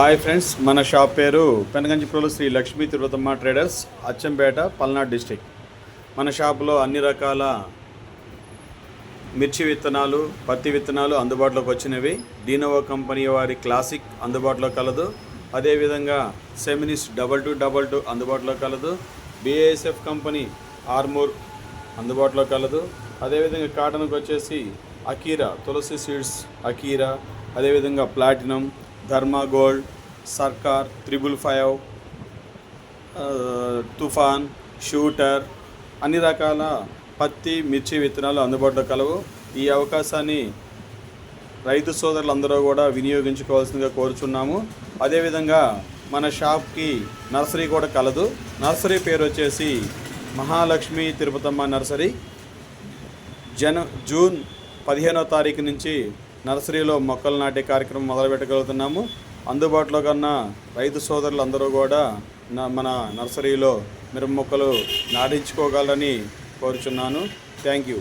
Hi friends మన shop పేరు Penaganchiprolu Shri Lakshmi Tirupatamma traders Achampet Palnadu district మన షాపులో అన్ని రకాల మిర్చి విత్తనాలు పత్తి విత్తనాలు అందుబాటులోకి వచ్చినవి. డీనోవో కంపెనీ వారి క్లాసిక్ అందుబాటులో కలదు. అదేవిధంగా Seminis double two double two అందుబాటులో కలదు. బీఏఎస్ఎఫ్ కంపెనీ ఆర్మూర్ అందుబాటులో కలదు. అదేవిధంగా కాటన్కి వచ్చేసి అకీరా తులసి సీడ్స్ అకీరా అదేవిధంగా platinum Dharma gold Sarkar triple five Toofan shooter అన్ని రకాల పత్తి మిర్చి విత్తనాలు అందుబాటులో కలవు. ఈ అవకాశాన్ని రైతు సోదరులందరూ కూడా వినియోగించుకోవాల్సిందిగా కోరుచున్నాము. అదేవిధంగా మన షాప్కి నర్సరీ కూడా కలదు. నర్సరీ పేరు వచ్చేసి మహాలక్ష్మి తిరుపతమ్మ నర్సరీ. జన జూన్ పదిహేనో తారీఖు నుంచి నర్సరీలో మొక్కలు నాటే కార్యక్రమం మొదలు పెట్టగలుగుతున్నాము అందుబాటులో కన్నా రైతు సోదరులు అందరూ కూడా నా మన నర్సరీలో మిరప మొక్కలు నాటించుకోగలరని కోరుచున్నాను. Thank you.